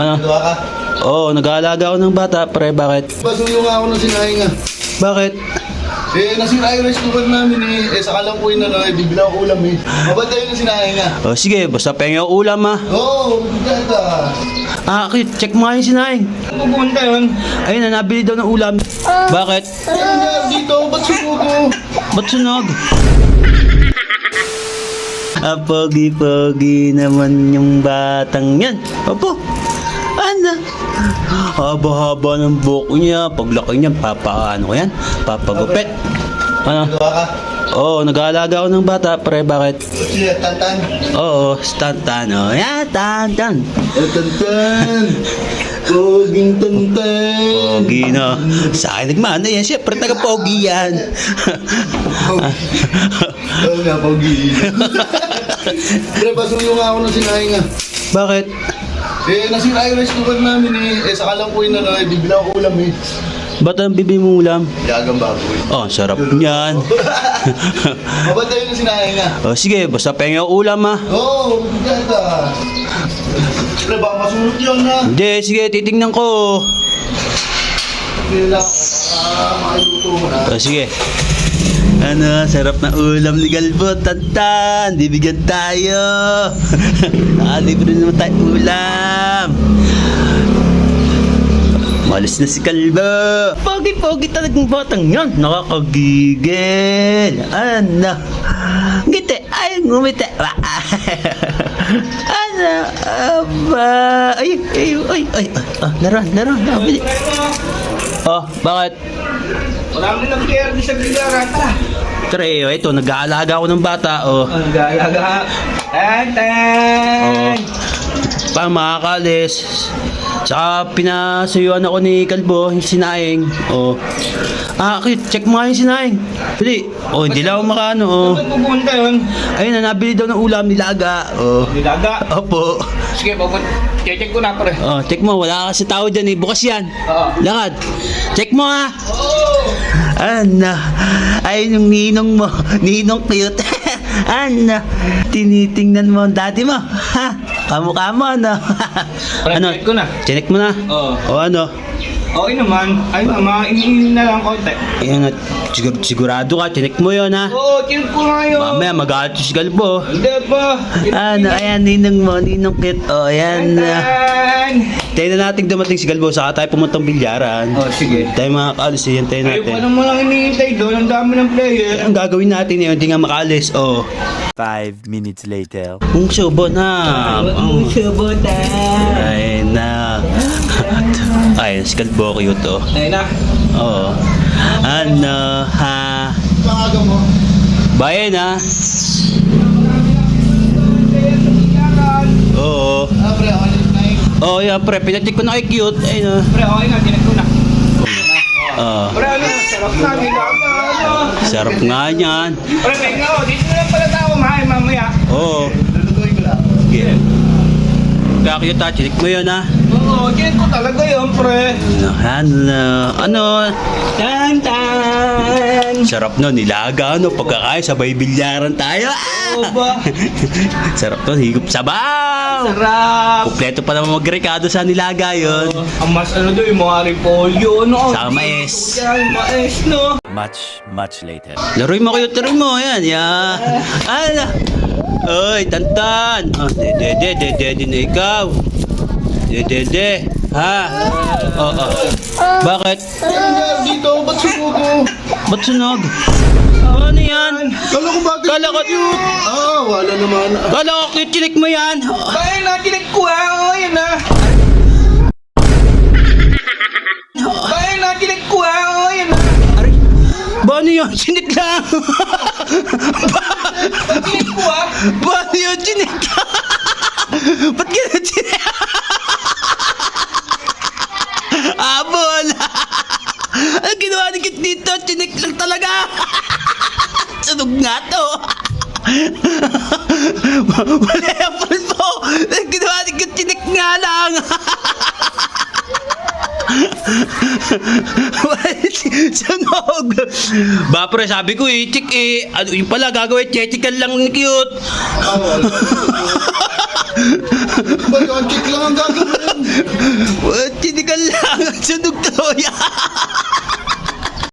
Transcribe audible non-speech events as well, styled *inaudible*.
Ano? Diba ka? Oo, oh, nag-aalaga ako ng bata, pre. Bakit? Pasuyo nga ako ng sinahinga. Bakit? Eh, nasira yung rice cooker namin eh. Eh, saka lang po yun na eh. Bibila ko ulam eh. Mabantay yung sinahinga. O, sige, basta pengen ako ulam, ha. Oo, oh, ganda. Ah, okay, check mo nga yung sinaing. Pupunta yun. Ayun na, nabili daw ng ulam. Bakit? Eh, nangyari dito, ba't sumuko? Ba't sunog? Ah, pogi-pogi naman yung batang yan. Opo. Ano? Haba-haba ng buhok niya. Paglaki niya, papaano ko yan? Papagupit. Ano? Diba ka? Oo, oh, nag-aalaga ako ng bata, pre. Bakit? Siya, tantan. Oo, stantan. Oh, yan, tantan. Eh, tantan. Poging tantan. Pogi, no? Sa akin nagmana yan. Siyempre, taga-pogi yan. Oo nga, pogi. *laughs* Pre, pasuyo nga ako ng sinahinga. Bakit? Eh, nasira yung cooker namin eh. Eh, saka lang po yun na eh. Bibila ko ulam eh. Ba't ang bibi mo ulam? Yagang baboy. Oh, sarap niyan. *laughs* Mabantay yung sinahinga. oh, sige, basta pengen ako ulam, ha. Oo, oh, ganda. Pre, baka masulot yun ha. Hindi, sige, titingnan ko. Hindi lang. Ah, makaluto mo na. Oh, sige. Ano, sarap na ulam ni Galbo, tantan. Bibigyan tayo. *laughs* ah, libre naman tayo ulam. Malis na si Kalbo. Pogi-pogi talagang batang yan. Nakakagigil. Ano? Ngiti. Ay, ngumiti. *laughs* ano? Aba. Ay, ay, ay, ay. Ah, naran, naran. Nabili. Oh, bakit? Wala mo ng care di sa bilaran. Tara. Tre, oh, ito, nag-aalaga ako ng bata, oh. Ang galaga. Tan, tan. Pa, makakalis. Tsaka pinasuyuan ako ni Kalbo, yung sinaing. Oh. Ah, okay, check mo nga yung sinaing. Pili. Oh, hindi lang ako makaano, oh. Saan pupunta yun? Ayun na, nabili daw ng ulam nilaga. Oh. Nilaga. Opo. Sige, pupunta. Check ko na pre. Oh, check mo, wala kasi tao dyan eh. Bukas yan. Oo. Lakad. Check mo ha. Oo. Ano? Ay, yung ninong mo. Ninong cute. *laughs* ano? Tinitingnan mo ang daddy mo. Ha? Kamukha mo, ano? *laughs* Pre, check ko na. Check mo na. Oo. O ano? Okay naman. Ay naman, iniinin na lang konti. Ayan at sigur- sigurado ka, chinek mo yun ha. Oo, check ko na yun. Mamaya mag si Galbo. Hindi pa. *laughs* Ano, ayan, ninong mo, ninong cute. O, ayan. ah. Tayo na natin dumating si Galbo, saka tayo pumuntang bilyaran. Oh, sige. Tayo makakaalis, yan tayo Ay, natin. paano mo lang iniintay doon? Ang dami ng player. Ang gagawin natin yun, hindi nga makaalis. Oh. Five minutes later. Ang subo na. Oh. subutan. Ay na. Ay, *laughs* si Galbo cute oh. Ayun na. Oo. Ano, ha? Bayan ha? Oo. Ah, pre, ako yung sinahinga. Oo, oh, yeah, pre. Pinacheck ko na kay cute. Ayun oh. Pre, okay na. Check ko na. Oo. Pre, ano? Sarap na. Ano? Sarap nga niyan. Pre, nga. oh, Dito na lang pala tayo kumain mamaya. Oo. Lulutuin ko lang. Yeah. Kaya cute ha, chinik mo yun ha. Oo, check ko talaga yun, pre. Ano, ano, Tan, tan. sarap no, nilaga no, pagkakain, sabay bilyaran tayo. Oo ba? *laughs* sarap to, higop sabaw. Sarap. Kompleto pa naman magrekado sa nilaga yun. Ang mas ano doon, yung mga repolyo, no? Saka mais. Yan, mais, no? Much, much later. Laruin mo kayo, laruin mo, yan, yan. Ano? Oy, tantan. Oh, de, de, de, de, de, de, na ikaw. De, de, de. Ha? Oo, oh, oh. Bakit? Nangyari dito, ba't sumuko? Ba't sunog? Ano yan? Kala ko bakit Kala ko- cute. Ah, wala naman. Kala ko cute, chinik mo yan. Ayun na, tinig ko ha. Oo, yun na. Ayun na, ko ha. Oo, yun na. Aray, ba ano yun? Chinik lang. Tinig ko ha. ba ano yun? Chinik Ba't gano'n chinik? Abol! Ang ginawa ni Kit dito, chinik lang talaga. Sunog nga to. *laughs* Wala yung pulpo. Ginawa ni Kit, chinik nga lang. *laughs* Sunog! Ba pre, sabi ko eh, chik eh, ano, yung pala gagawin, chechikan lang ni cute. Ba't yung check lang ang gagawin? Ka lang. Sunog to. *laughs*